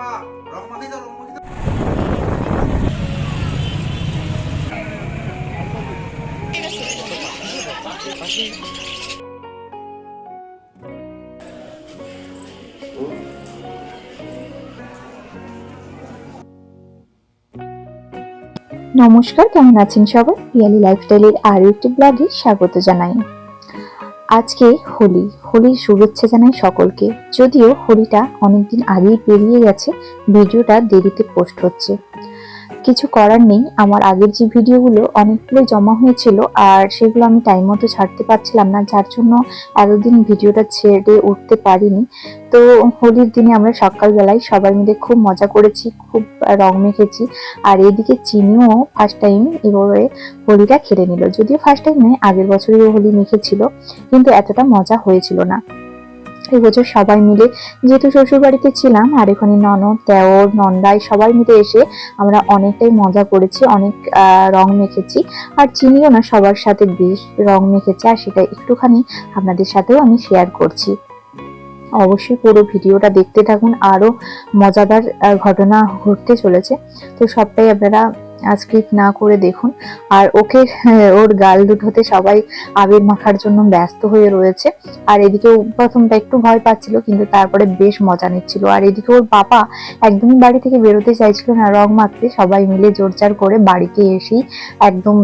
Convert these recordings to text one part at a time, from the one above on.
নমস্কার কেমন আছেন সবাই? পিয়ালি লাইফস্টাইলের আরও একটি ব্লগে স্বাগত জানাই। আজকে হোলি। হোলির শুভেচ্ছা জানাই সকলকে। যদিও হোলিটা অনেকদিন আগেই পেরিয়ে গেছে ভিডিওটা দেরিতে পোস্ট হচ্ছে। কিছু করার নেই। আমার আগের যে ভিডিওগুলো অনেকগুলো জমা হয়েছিল আর সেগুলো আমি টাইম মতো ছাড়তে পারছিলাম না, যার জন্য এতদিন ভিডিওটা ছেড়ে উঠতে পারিনি। তো হোলির দিনে আমরা সকালবেলায় সবাই মিলে খুব মজা করেছি, খুব রং মেখেছি আর এদিকে চিনিও ফার্স্ট টাইম এবারে হোলিটা খেলে নিল। যদিও ফার্স্ট টাইম নয়, আগের বছরই হোলি মেখেছিল, কিন্তু এতটা মজা হয়েছিল না। এবছর সবাই মিলে, যেহেতু শ্বশুর বাড়িতে ছিলাম আর এখানে ননদ, দেওর, নন্দাই সবাই মিলে এসে আমরা অনেকটাই মজা করেছি, অনেক রং মেখেছি। আর চিনিও না সবার সাথে বেশ রং মেখেছে আর সেটা একটুখানি আপনাদের সাথেও আমি শেয়ার করছি। অবশ্যই পুরো ভিডিওটা দেখতে থাকুন আরও মজাদার ঘটনা ঘটতে চলেছে। তো সবটাই আপনারা স্ক্রিপ্ট না করে দেখুন। আর ওকে হ্যাঁ, ওর গাল দুটোতে সবাই আবির মাখার জন্য ব্যস্ত হয়ে রয়েছে। আর এদিকে প্রথমটা একটু ভয় পাচ্ছিল কিন্তু তারপরে বেশ মজা নিচ্ছিল। আর এদিকে ওর বাবা একদমই বাড়ি থেকে বেরোতে চাইছিল না রং মাখতে। সবাই মিলে জোরজার করে বাড়িতে এসেই একদম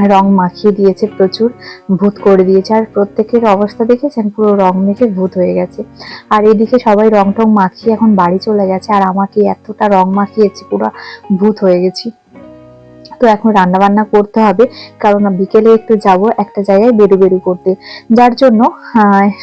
রং মাখিয়ে দিয়েছে প্রচুর, ভূত করে দিয়েছে। আর প্রত্যেকের অবস্থা দেখেছেন? পুরো রং মেখে ভূত হয়ে গেছে। আর এদিকে সবাই রং টং মাখিয়ে এখন বাড়ি চলে গেছে। আর আমাকে এতটা রং মাখিয়েছে, পুরো ভূত হয়ে গেছি। তো এখন রান্না বান্না করতে হবে। কারণ বিকেলে একটু যাব, একটা জায়গায় বেরু বেরু করতে। যার জন্য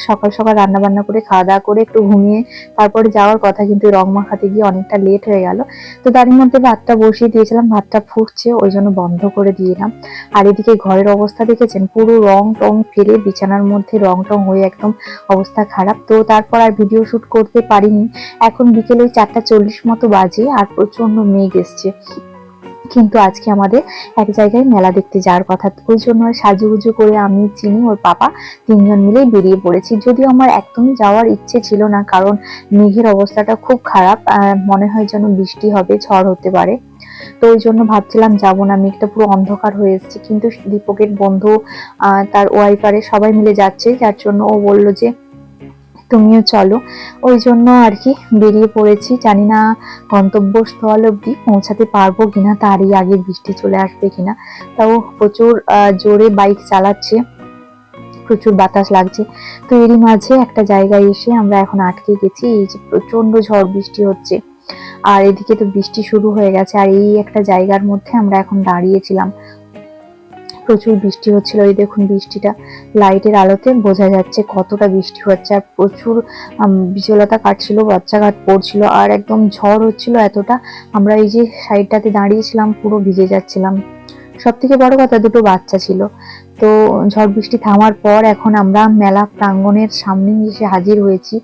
সকাল সকাল রান্না বান্না করে, খাওয়া দাওয়া করে একটু ঘুমিয়ে তারপরে যাওয়ার কথা কিন্তু রং মাখাতে গিয়ে অনেকটা লেট হয়ে গেল। তো তার মধ্যে ভাতটা বসিয়ে দিয়েছিলাম, ভাতটা ফুটছে, ওই জন্য বন্ধ করে দিলাম। আর এদিকে ঘরের অবস্থা দেখেছেন, পুরো রং টং ফেলে বিছানার মধ্যে রং টং হয়ে একদম অবস্থা খারাপ। তো তারপর আর ভিডিও শুট করতে পারিনি। এখন বিকেলে ওই চারটা চল্লিশ মতো বাজে আর প্রচণ্ড মেঘ এসছে। কিন্তু আজকে আমাদের এক জায়গায় মেলা দেখতে যাওয়ার কথা। ওই জন্য সাজুগুজু করে আমি, চিনি ওর পাপা তিনজন মিলেই বেরিয়ে পড়েছি। যদিও আমার একদমই যাওয়ার ইচ্ছে ছিল না, কারণ মেঘের অবস্থাটা খুব খারাপ মনে হয় যেন বৃষ্টি হবে, ঝড় হতে পারে। তো ওই জন্য ভাবছিলাম যাব না মেঘটা পুরো অন্ধকার হয়ে এসেছে। কিন্তু দীপকের বন্ধু তার ওয়াইফারে সবাই মিলে যাচ্ছে, যার জন্য ও বলল যে তুমিও চলো। ওই জন্য আর কি বেরিয়ে পড়েছি। জানি না গন্তব্যস্থল অব্দি পৌঁছাতে পারব কিনা, তারই আগে বৃষ্টি চলে আসবে কিনা। তাও প্রচুর জোরে বাইক চালাচ্ছে। প্রচুর বাতাস লাগছে। তো এরই মাঝে একটা জায়গায় এসে আমরা এখন আটকে গেছি। এই যে প্রচণ্ড ঝড় বৃষ্টি হচ্ছে। আর এদিকে তো বৃষ্টি শুরু হয়ে গেছে। আর এই একটা জায়গার মধ্যে আমরা এখন দাঁড়িয়েছিলাম। প্রচুর বৃষ্টি হচ্ছিল। এই দেখুন বৃষ্টিটা লাইটের আলোতে বোঝা যাচ্ছে কতটা বৃষ্টি হচ্ছে আর প্রচুর বিচলতা কাটছিল বজ্রাঘাত পড়ছিল আর একদম ঝড় হচ্ছিল এতটা। আমরা এই যে সাইডটাতে দাঁড়িয়েছিলাম, পুরো ভিজে যাচ্ছিলাম। সব থেকে বড় কথা দুটো বাচ্চা ছিল। তো ঝড় বৃষ্টি থামার পর এখন আমরা মেলা প্রাঙ্গণের সামনে এসে হাজির হয়েছি।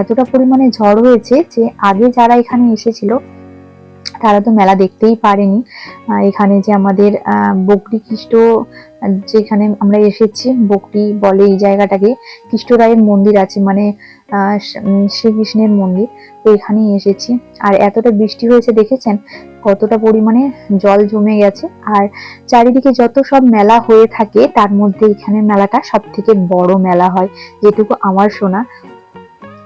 এতটা পরিমাণে ঝড় হয়েছে যে আগে যারা এখানে এসেছিল তারা তো মেলা দেখতেই পারেনি। এখানে যে আমাদের বকরি খ্রিস্ট যেখানে আমরা এসেছি, বকরি বলে এই জায়গাটাকে কৃষ্ণরায়ের মন্দির আছে মানে শ্রীকৃষ্ণের মন্দির, তো এখানেই এসেছি। আর এতটা বৃষ্টি হয়েছে, দেখেছেন? কতটা পরিমাণে জল জমে গেছে। আর চারিদিকে যত সব মেলা হয়ে থাকে, তার মধ্যে এখানে মেলাটা সব থেকে বড় মেলা হয়, যেটুকু আমার শোনা।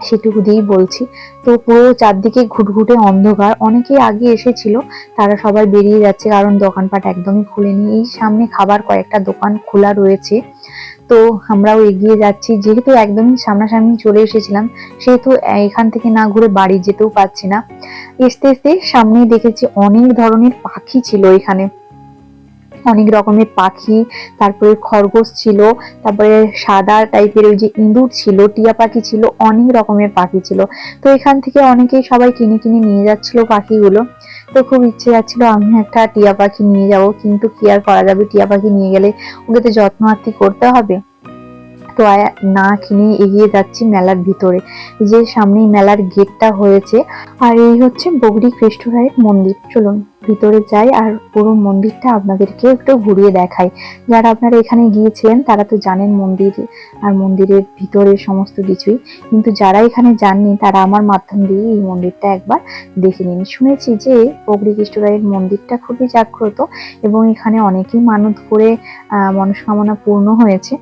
সেটুকু দিয়েই বলছি। তো পুরো চারদিকে ঘুটঘুটে অন্ধকার। অনেকেই আগে এসেছিল, তারা সবাই বেরিয়ে যাচ্ছে, কারণ দোকানপাট একদমই খুলেনি এই সামনে খাবার কয়েকটা দোকান খোলা রয়েছে। তো আমরাও এগিয়ে যাচ্ছি। যেহেতু একদমই সামনাসামনি চলে এসেছিলাম, সেহেতু এখান থেকে না ঘুরে বাড়ি যেতেও পারছি না। আসতে আসতে সামনেই দেখেছি অনেক ধরনের পাখি ছিল এখানে। অনেক রকমের পাখি, তারপরে খরগোশ ছিল, তারপরে সাদা টাইপের ওই যে ইঁদুর ছিল, টিয়া পাখি ছিল, অনেক রকমের পাখি ছিল। তো এখান থেকে অনেকেই সবাই কিনে কিনে নিয়ে যাচ্ছিল পাখিগুলো। তো খুব ইচ্ছে যাচ্ছিল আমি একটা টিয়া পাখি নিয়ে যাব, কিন্তু কি আর করা যাবে? টিয়া পাখি নিয়ে গেলে ওকে তো যত্ন আত্তি করতে হবে। তো না কিনে এগিয়ে যাচ্ছি মেলার ভিতরে। যে সামনেই মেলার গেটটা হয়েছে, আর এই হচ্ছে বগরি কৃষ্ণরায়ের মন্দির। চলুন। ভিতরে যাই আর পুরো মন্দিরটা আপনাদেরকে একটু ঘুরিয়ে দেখাই। যারা আপনারা এখানে গিয়েছিলেন, তারা তো জানেন মন্দির আর মন্দিরের ভিতরের সমস্ত কিছুই। কিন্তু যারা এখানে যাননি, তারা আমার মাধ্যম দিয়ে এই মন্দিরটা একবার দেখে নিন। শুনেছি যে অগ্রিকৃষ্ট রায়ের মন্দিরটা খুবই জাগ্রত এবং এখানে অনেকেই মানত করে মনস্কামনা পূর্ণ হয়েছে।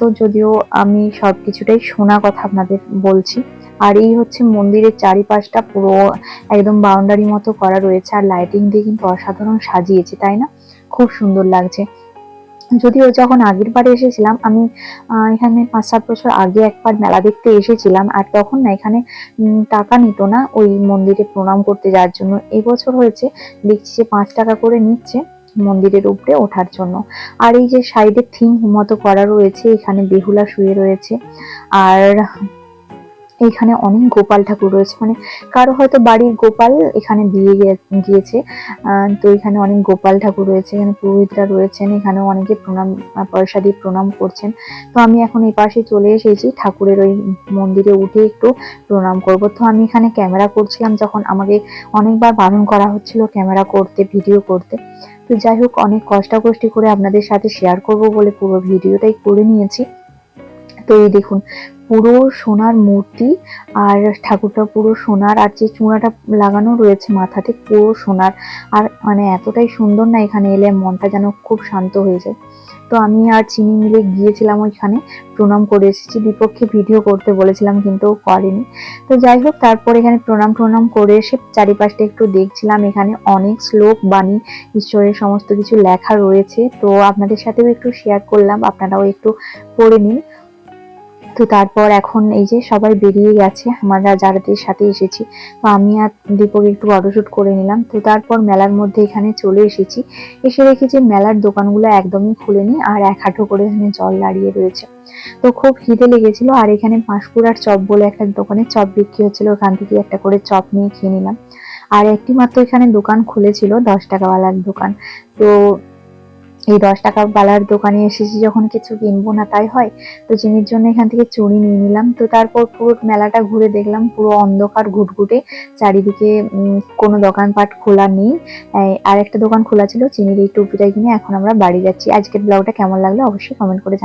তো যদিও আমি সব কিছুটাই শোনা কথা আপনাদের বলছি। আর এই হচ্ছে মন্দিরের চারিপাশটা পুরো একদম বাউন্ডারি মতো করা রয়েছে, আর লাইটিং দিয়ে কিন্তু অসাধারণ সাজিয়েছে, তাই না? খুব সুন্দর লাগছে। যদিও যখন আগের বারে এসেছিলাম, আমি এখানে পাঁচ সাত বছর আগে একবার মেলা দেখতে এসেছিলাম, আর তখন না এখানে টাকা নিত না ওই মন্দিরে প্রণাম করতে যাওয়ার জন্য। এবছর হয়েছে, দেখছি যে পাঁচ টাকা করে নিচ্ছে মন্দিরের উপরে ওঠার জন্য। আর এই যে সাইডে থিম মতো করা রয়েছে, এখানে বেহুলা শুয়ে রয়েছে। আর এখানে অনেক গোপাল ঠাকুর রয়েছে। মানে কারও হয়তো বাড়ির গোপাল এখানে দিয়ে গিয়েছে। তো এখানে অনেক গোপাল ঠাকুর রয়েছে, এখানে পুরোহিতরা রয়েছেন এখানে অনেকে প্রণাম পয়সা দিয়ে প্রণাম করছেন। তো আমি এখন এই পাশে চলে এসেছি, ঠাকুরের ওই মন্দিরে উঠে একটু প্রণাম করব। তো আমি এখানে ক্যামেরা করছিলাম যখন আমাকে অনেকবার বারণ করা হচ্ছিল ক্যামেরা করতে, ভিডিও করতে। তো যাই হোক, অনেক কষ্টাকষ্টি করে আপনাদের সাথে শেয়ার করব বলে পুরো ভিডিওটাই করে নিয়েছি। তো এই দেখুন। পুরো সোনার মূর্তি আর ঠাকুরটা পুরো সোনার আর যে চূড়াটা লাগানো রয়েছে মাথাতে পুরো সোনার। আর মানে এতটাই সুন্দর না এখানে এলে মনটা যেন খুব শান্ত হয়ে যায়। তো আমি আর চিনি মিলে গিয়েছিলাম ওইখানে, প্রণাম করে এসেছি। দীপককে ভিডিও করতে বলেছিলাম কিন্তু করেনি। তো যাই হোক, তারপর এখানে প্রণাম প্রণাম করে এসে চারিপাশটা একটু দেখছিলাম। এখানে অনেক শ্লোক, বাণী, ঈশ্বরের সমস্ত কিছু লেখা রয়েছে। তো আপনাদের সাথেও একটু শেয়ার করলাম। আপনারাও একটু পড়ে নিন। তো তারপর এখন এই যে সবাই বেরিয়ে গেছে, আমরা যাদের সাথে এসেছি, তো আমি আর দীপক একটু ফটোশুট করে নিলাম। তো তারপর মেলার মধ্যে এখানে চলে এসেছি। এসে দেখি যে মেলার দোকানগুলো একদমই খুলেনি আর এক হাঁটু করে এখানে জল দাঁড়িয়ে রয়েছে। তো খুব খিদে লেগেছিল আর এখানে পাঁশকুড়ার চপ বলে একটা দোকানে চপ বিক্রি হচ্ছিল, ওখান থেকে একটা করে চপ নিয়ে খেয়ে নিলাম। আর একটি মাত্র এখানে দোকান খুলেছিল, দশ টাকাওয়ালার দোকান। তো এই দশ টাকা বালার দোকানে এসেছি যখন কিছু কিনবো না তাই হয়, তো চিনির জন্য এখান থেকে চুড়ি নিয়ে নিলাম। তো তারপর পুরো মেলাটা ঘুরে দেখলাম, পুরো অন্ধকার ঘুটঘুটে। চারিদিকে কোনো দোকানপাট খোলা নেই। আর একটা দোকান খোলা ছিল, চিনির এই টুপিটা কিনে এখন আমরা বাড়ি যাচ্ছি। আজকের ব্লগটা কেমন লাগল অবশ্যই কমেন্ট করে জানাবেন।